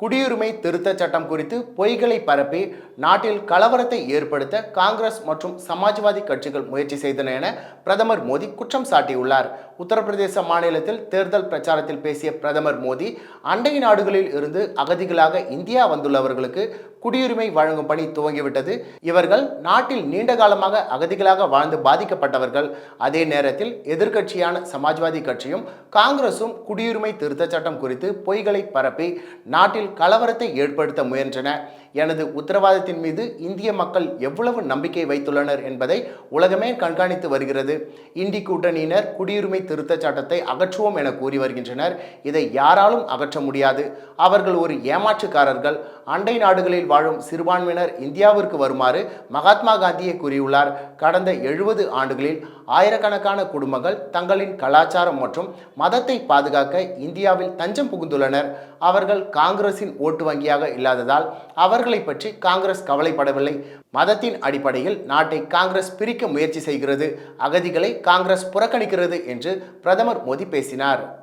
குடியுரிமை திருத்தச் சட்டம் குறித்து பொய்களை பரப்பி நாட்டில் கலவரத்தை ஏற்படுத்த காங்கிரஸ் மற்றும் சமாஜ்வாதி கட்சிகள் முயற்சி செய்தன என பிரதமர் மோடி குற்றம் சாட்டியுள்ளார். உத்தரப்பிரதேச மாநிலத்தில் தேர்தல் பிரச்சாரத்தில் பேசிய பிரதமர் மோடி அண்டை நாடுகளில் இருந்து அகதிகளாக இந்தியா வந்துள்ளவர்களுக்கு குடியுரிமை வழங்கும் பணி துவங்கிவிட்டது. இவர்கள் நாட்டில் நீண்ட காலமாக அகதிகளாக வாழ்ந்து பாதிக்கப்பட்டவர்கள். அதே நேரத்தில் எதிர்க்கட்சியான சமாஜ்வாதி கட்சியும் காங்கிரசும் குடியுரிமை திருத்தச் சட்டம் குறித்து பொய்களை பரப்பி நாட்டில் கலவரத்தை ஏற்படுத்த முயன்றன. எனது உத்தரவாதத்தின் மீது இந்திய மக்கள் எவ்வளவு நம்பிக்கை வைத்துள்ளனர் என்பதை உலகமே கண்காணித்து வருகிறது. இந்தி கூட்டணியினர் குடியுரிமை திருத்தச் சட்டத்தை அகற்றுவோம் என கூறி வருகின்றனர். இதை யாராலும் அகற்ற முடியாது. அவர்கள் ஒரு ஏமாற்றுக்காரர்கள். அண்டை நாடுகளில் வாழும் சிறுபான்மையினர் இந்தியாவிற்கு வருமாறு மகாத்மா காந்தியை கூறியுள்ளார். கடந்த எழுபது ஆண்டுகளில் ஆயிரக்கணக்கான குடும்பங்கள் தங்களின் கலாச்சாரம் மற்றும் மதத்தை பாதுகாக்க இந்தியாவில் தஞ்சம் புகுந்துள்ளனர். அவர்கள் காங்கிரசின் ஓட்டு வங்கியாக இல்லாததால் அவர்களை பற்றி காங்கிரஸ் கவலைப்படவில்லை. மதத்தின் அடிப்படையில் நாட்டை காங்கிரஸ் பிரிக்க முயற்சி செய்கிறது. அகதிகளை காங்கிரஸ் புறக்கணிக்கிறது என்று பிரதமர் மோடி பேசினார்.